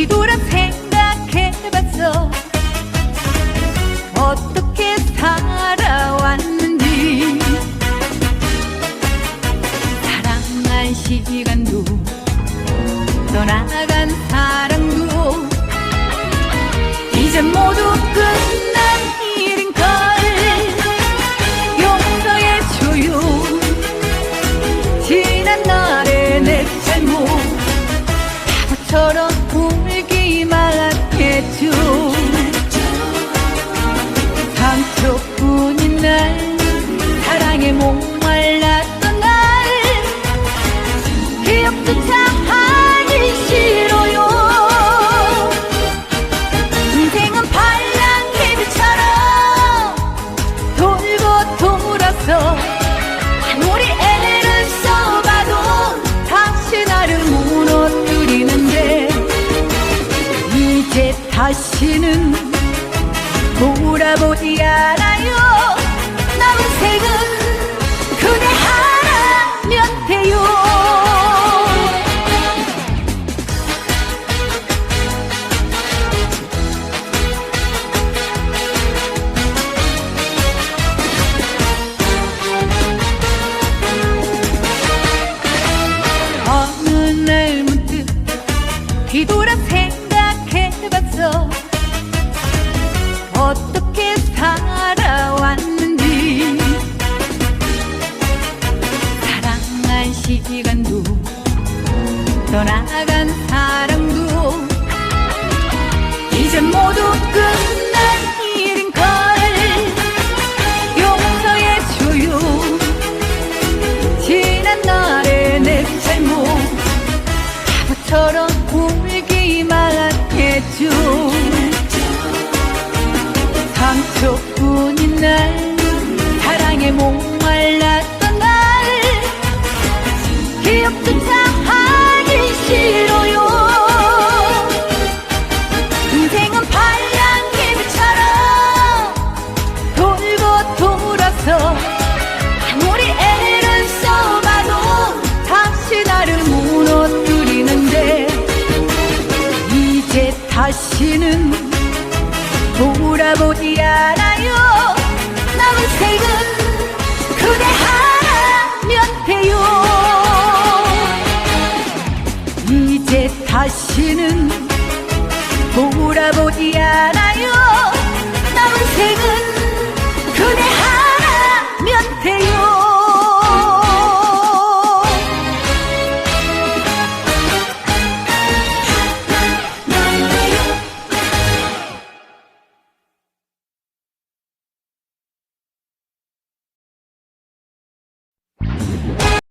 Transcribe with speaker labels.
Speaker 1: 뒤돌아 생각해봤어. 어떻게 살아왔는지. 사랑한 시간도 떠나간 사랑도 이제 모두 끝난 일인걸 용서해줘요. 지난 날의 내 잘못. 바보처럼 돌아보지 않아요. 남은 생은 그대 하나면 돼요. 어느 날 문득 뒤돌아 생각해봤어 어떻게 살아왔는지 사랑한 시간도 떠나간 사랑도. 이제 모두 끝난 일인걸 용서해줘요. 지난 날의 내 잘못 바보처럼 울기만 해줘 상처뿐인 날 사랑에 목말랐던 날. 기억조차 하기 싫어요. 인생은 발랑개비처럼 돌고 돌아서 아무리 애를 써봐도 다시 나를 무너뜨리는데 이제 다시는 돌아보지 않아요. 남은 생은 그대 하나면 돼요. 이제 다시는 돌아보지 않아요. 남은 생은